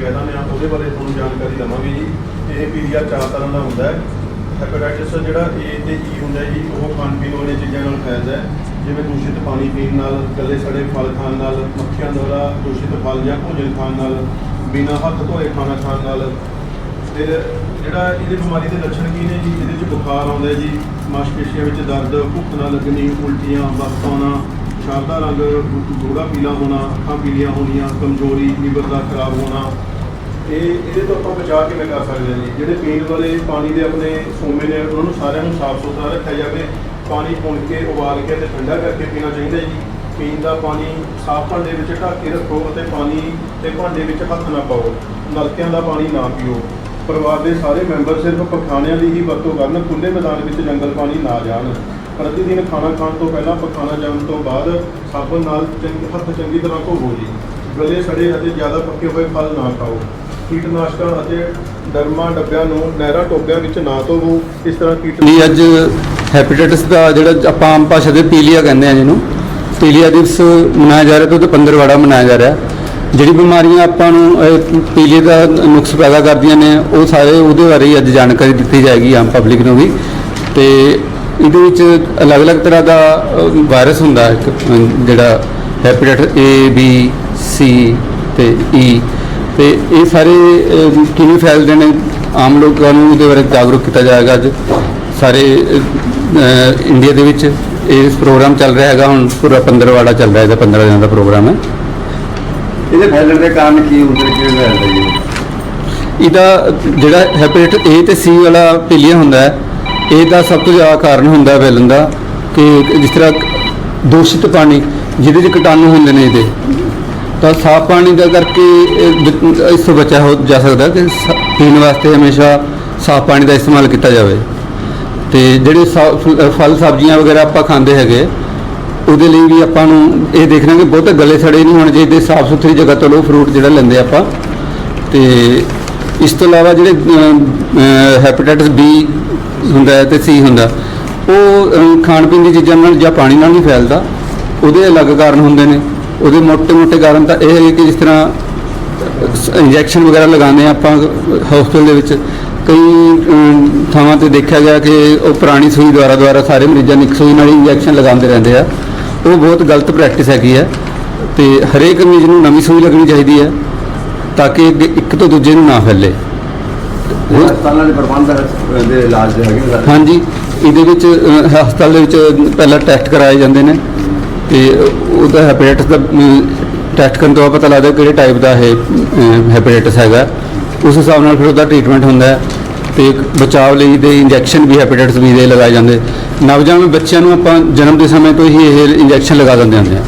ਕਹਿ ਦਿੰਦੇ ਆ ਉਹਦੇ ਬਾਰੇ ਤੁਹਾਨੂੰ ਜਾਣਕਾਰੀ ਦਵਾਂਗੇ ਜੀ। ਇਹ ਪੀਲੀਆ ਚਾਰ ਤਰ੍ਹਾਂ ਦਾ ਹੁੰਦਾ ਹੈ। ਹੈਪੇਟਾਈਟਸ ਜਿਹੜਾ ਏ ਤੇ ਈ ਹੁੰਦਾ ਜੀ, ਉਹ ਖਾਣ ਪੀਣ ਵਾਲੀਆਂ ਚੀਜ਼ਾਂ ਨਾਲ ਫੈਲਦਾ ਹੈ। ਜਿਵੇਂ ਦੂਸ਼ਿਤ ਪਾਣੀ ਪੀਣ ਨਾਲ ਗਲੇ ਸੜੇ ਫਲ ਖਾਣ ਨਾਲ, ਮੱਖੀਆਂ ਦੁਆਰਾ ਦੂਸ਼ਿਤ ਫਲ ਜਾਂ ਭੋਜਨ ਖਾਣ ਨਾਲ, ਬਿਨਾਂ ਹੱਥ ਧੋਏ ਖਾਣਾ ਖਾਣ ਨਾਲ। ਫਿਰ ਜਿਹੜਾ ਇਹਦੇ ਬਿਮਾਰੀ ਦੇ ਲੱਛਣ ਕੀ ਨੇ ਜੀ? ਇਹਦੇ ਵਿੱਚ ਬੁਖਾਰ ਆਉਂਦਾ ਜੀ, ਮਾਸਪੇਸ਼ੀਆਂ ਵਿੱਚ ਦਰਦ, ਭੁੱਖ ਨਾ ਲੱਗਣੀ, ਉਲਟੀਆਂ ਵਕਤ ਆਉਣਾ ਛਾਲ ਰੰਗ, ਗੂੜਾ ਪੀਲਾ ਹੋਣਾ, ਅੱਖਾਂ ਪੀਲੀਆਂ ਹੋਣੀਆਂ, ਕਮਜ਼ੋਰੀ, ਲੀਵਰ ਦਾ ਖਰਾਬ ਹੋਣਾ। ਇਹ ਇਹਦੇ ਤੋਂ ਆਪਾਂ ਬਚਾਅ ਕਿਵੇਂ ਕਰ ਸਕਦੇ ਹਾਂ ਜੀ? ਜਿਹੜੇ ਪੀਣ ਵਾਲੇ ਪਾਣੀ ਦੇ ਆਪਣੇ ਸੋਮੇ ਨੇ, ਉਹਨਾਂ ਨੂੰ ਸਾਰਿਆਂ ਨੂੰ ਸਾਫ਼ ਸੁਥਰਾ ਰੱਖਿਆ ਜਾਵੇ, ਪਾਣੀ ਪੁਣ ਕੇ, ਉਬਾਲ ਕੇ ਤੇ ਠੰਡਾ ਕਰਕੇ ਪੀਣਾ ਚਾਹੀਦਾ ਜੀ। ਪੀਣ ਦਾ ਪਾਣੀ ਸਾਫ਼ ਭਾਂਡੇ ਵਿੱਚ ਢੱਕ ਕੇ ਰੱਖੋ ਅਤੇ ਪਾਣੀ ਤੇ ਭਾਂਡੇ ਵਿੱਚ ਹੱਥ ਨਾ ਪਾਓ। ਨਲਕਿਆਂ ਦਾ ਪਾਣੀ ਨਾ ਪੀਓ। ਪਰਿਵਾਰ ਦੇ ਸਾਰੇ ਮੈਂਬਰ ਸਿਰਫ ਪਖਾਨਿਆਂ ਦੀ ਹੀ ਵਰਤੋਂ ਕਰਨ ਖੁੱਲੇ ਮੈਦਾਨ ਵਿੱਚ ਜੰਗਲ ਪਾਣੀ ਨਾ ਜਾਣ। ਪ੍ਰਤੀ ਦਿਨ ਖਾਣਾ ਖਾਣ ਤੋਂ ਪਹਿਲਾਂ ਪਖਾਨਾ ਜਾਣ ਤੋਂ ਬਾਅਦ ਸਾਬਣ ਨਾਲ ਚੰਗੀ ਹੱਥ ਚੰਗੀ ਤਰ੍ਹਾਂ ਧੋਵੋ ਜੀ। ਗਲੇ ਸੜੇ ਅਤੇ ਜ਼ਿਆਦਾ ਪੱਕੇ ਹੋਏ ਫਲ ਨਾ ਖਾਓ। ਕੀਟਨਾਸ਼ਕਾਂ ਅਤੇ ਡਰਮਾ ਡੱਬਿਆਂ ਨੂੰ ਨਹਿਰਾਂ ਟੋਬਿਆਂ ਵਿੱਚ ਨਾ ਧੋਵੋ। ਇਸ ਤਰ੍ਹਾਂ ਕੀਟ ਜੀ ਅੱਜ ਹੈਪੇਟਾਈਟਸ ਦਾ ਜਿਹੜਾ ਆਪਾਂ ਆਮ ਭਾਸ਼ਾ ਦੇ ਪੀਲੀਆ ਕਹਿੰਦੇ ਆ ਜਿਹਨੂੰ ਪੀਲੀਆ ਦਿਵਸ ਮਨਾਇਆ ਜਾ ਰਿਹਾ ਤੇ ਪੰਦਰਵਾੜਾ ਮਨਾਇਆ ਜਾ ਰਿਹਾ। ਜਿਹੜੀ ਬਿਮਾਰੀਆਂ ਆਪਾਂ ਨੂੰ ਇਹ ਦਾ ਨੁਕਸ ਪੈਦਾ ਕਰਦੀਆਂ ਨੇ ਉਹ ਸਾਰੇ ਉਹਦੇ ਬਾਰੇ ਹੀ ਅੱਜ ਜਾਣਕਾਰੀ ਦਿੱਤੀ ਜਾਏਗੀ ਆਮ ਪਬਲਿਕ ਨੂੰ ਵੀ। ਤੇ ਇਹਦੇ ਵਿੱਚ ਅਲੱਗ-ਅਲੱਗ ਤਰ੍ਹਾਂ ਦਾ ਵਾਇਰਸ ਹੁੰਦਾ ਇੱਕ, ਜਿਹੜਾ ਹੈਪੇਟਾਈਟਸ ਏ ਬੀ ਸੀ ਤੇ ਈ ਤੇ ਇਹ ਸਾਰੇ ਕਿਵੇਂ ਫੈਲਦੇ ਨੇ? ਆਮ ਲੋਕਾਂ ਨੂੰ ਇਹਦੇ ਬਾਰੇ ਜਾਗਰੂਕ ਕੀਤਾ ਜਾਏਗਾ ਅੱਜ ਸਾਰੇ ਇੰਡੀਆ ਦੇ ਵਿੱਚ। ਇਸ ਪ੍ਰੋਗਰਾਮ ਚੱਲ ਰਿਹਾ ਹੈਗਾ ਹੁਣ ਪੂਰਾ 15 ਵਾੜਾ ਚੱਲ ਰਿਹਾ ਇਹਦਾ 15 ਦਿਨਾਂ ਦਾ ਪ੍ਰੋਗਰਾਮ ਹੈ। ਇਹਦੇ ਫੈਲਣ ਦੇ ਕਾਰਨ ਕੀ ਹੁੰਦੇ ਕਿਵੇਂ ਫੈਲਦਾ ਜੀ ਇਹਦਾ ਜਿਹੜਾ ਹੈਪੇਟਾਈਟ ਏ ਤੇ ਸੀ ਵਾਲਾ ਪੀਲੀਆ ਹੁੰਦਾ ਹੈ ਇਹਦਾ ਸਭ ਤੋਂ ਜ਼ਿਆਦਾ ਕਾਰਨ ਹੁੰਦਾ ਹੈ ਫੈਲਣ ਦਾ ਕਿ ਜਿਸ ਤਰ੍ਹਾਂ ਦੂਸ਼ਿਤ ਪਾਣੀ ਜਿਹਦੇ 'ਚ ਕੀਟਾਣੂ ਹੁੰਦੇ ਨੇ ਇਹਦੇ। ਤਾਂ ਸਾਫ਼ ਪਾਣੀ ਦਾ ਕਰਕੇ ਇਹ ਬ- ਇਸ ਤੋਂ ਬਚਿਆ ਹੋ ਜਾ ਸਕਦਾ ਕਿ ਸ- ਪੀਣ ਵਾਸਤੇ ਹਮੇਸ਼ਾ ਸਾਫ਼ ਪਾਣੀ ਦਾ ਇਸਤੇਮਾਲ ਕੀਤਾ ਜਾਵੇ। ਤੇ ਜਿਹੜੇ ਸਾ- ਫ- ਫਲ ਸਬਜ਼ੀਆਂ ਵਗੈਰਾ ਆਪਾਂ ਖਾਂਦੇ ਹੈਗੇ ਉਹਦੇ ਲਈ ਵੀ ਆਪਾਂ ਨੂੰ ਇਹ ਦੇਖਣਾ ਕਿ ਬਹੁਤੇ ਗਲੇ ਸੜੇ ਨਹੀਂ ਹੋਣੇ ਚਾਹੀਦੇ ਸਾਫ਼ ਸੁਥਰੀ ਜਗ੍ਹਾ ਤੋਂ ਲਓ ਫਰੂਟ ਜਿਹੜਾ ਲੈਂਦੇ ਆਪਾਂ। ਤੇ ਇਸ ਤੋਂ ਇਲਾਵਾ ਜਿਹੜੇ ਹੈਪੇਟਾਈਟਸ ਬੀ ਹੁੰਦਾ ਹੈ ਤੇ ਸੀ ਹੁੰਦਾ ਉਹ ਅਮ, ਖਾਣ ਪੀਣ ਦੀ ਚੀਜ਼ਾਂ ਨਾਲ ਜਾਂ ਪਾਣੀ ਨਾਲ ਨਹੀਂ ਫੈਲਦਾ ਉਹਦੇ ਅਲੱਗ ਕਾਰਨ ਹੁੰਦੇ ਨੇ। ਉਹਦੇ ਮੋਟੇ ਮੋਟੇ ਕਾਰਨ ਤਾਂ ਇਹ ਹੈ ਕਿ ਜਿਸ ਤਰ੍ਹਾਂ ਇੰਜੈਕਸ਼ਨ ਵਗੈਰਾ ਲਗਾਉਂਦੇ ਆ ਆਪਾਂ ਹਸਪੀਟਲ ਦੇ ਵਿੱਚ ਕਈ ਥਾਵਾਂ ਤੇ ਦੇਖਿਆ ਗਿਆ ਕਿ ਉਹ ਪੁਰਾਣੀ ਸੂਈ ਦੁਆਰਾ ਦੁਆਰਾ ਸਾਰੇ ਮਰੀਜ਼ਾਂ ਨੂੰ ਇੱਕ ਸੂਈ ਨਾਲ ਹੀ ਇੰਜੈਕਸ਼ਨ ਲਗਾਉਂਦੇ ਰਹਿੰਦੇ ਆ। ਉਹ ਬਹੁਤ ਗਲਤ ਪ੍ਰੈਕਟਿਸ ਹੈਗੀ ਆ ਤੇ ਹਰੇਕ ਮਰੀਜ਼ ਨੂੰ ਨਵੀਂ ਸੂਈ ਲੱਗਣੀ ਚਾਹੀਦੀ ਹੈ ਤਾਂ ਕਿ ਇੱਕ ਤੋਂ ਦੂਜੇ ਨੂੰ ਨਾ ਫੈਲੇ। ਹਸਪਤਾਲਾਂ ਦੇ ਪ੍ਰਬੰਧ ਦੇ ਇਲਾਜ ਦੇ ਹੈਗੇ ਹਾਂਜੀ ਇਹਦੇ ਵਿੱਚ ਹਸਪਤਾਲ ਦੇ ਵਿੱਚ ਪਹਿਲਾਂ ਟੈਸਟ ਕਰਾਏ ਜਾਂਦੇ ਨੇ। ਤੇ ਉਹਦਾ ਹੈਪੇਟਾਈਟਸ ਦਾ ਟੈਸਟ ਕਰਨ ਤੋਂ ਬਾਅਦ ਪਤਾ ਲੱਗਦਾ ਕਿਹੜੇ ਟਾਈਪ ਦਾ ਇਹ ਹੈਪੇਟਾਈਟਸ ਹੈਗਾ। ਉਸ ਹਿਸਾਬ ਨਾਲ ਫਿਰ ਉਹਦਾ ਟ੍ਰੀਟਮੈਂਟ ਹੁੰਦਾ ਹੈ ਤੇ ਬਚਾਅ ਲਈ ਦੇ ਇੰਜੈਕਸ਼ਨ ਵੀ ਹੈਪੇਟਾਈਟਸ ਵੀ ਦੇ ਲਗਾਏ ਜਾਂਦੇ। ਨਵਜੰਮੇ ਬੱਚਿਆਂ ਨੂੰ ਆਪਾਂ ਜਨਮ ਦੇ ਸਮੇਂ ਤੋਂ ਹੀ ਇਹ ਇੰਜੈਕਸ਼ਨ ਲਗਾ ਦਿੰਦੇ ਹੁੰਦੇ ਆ।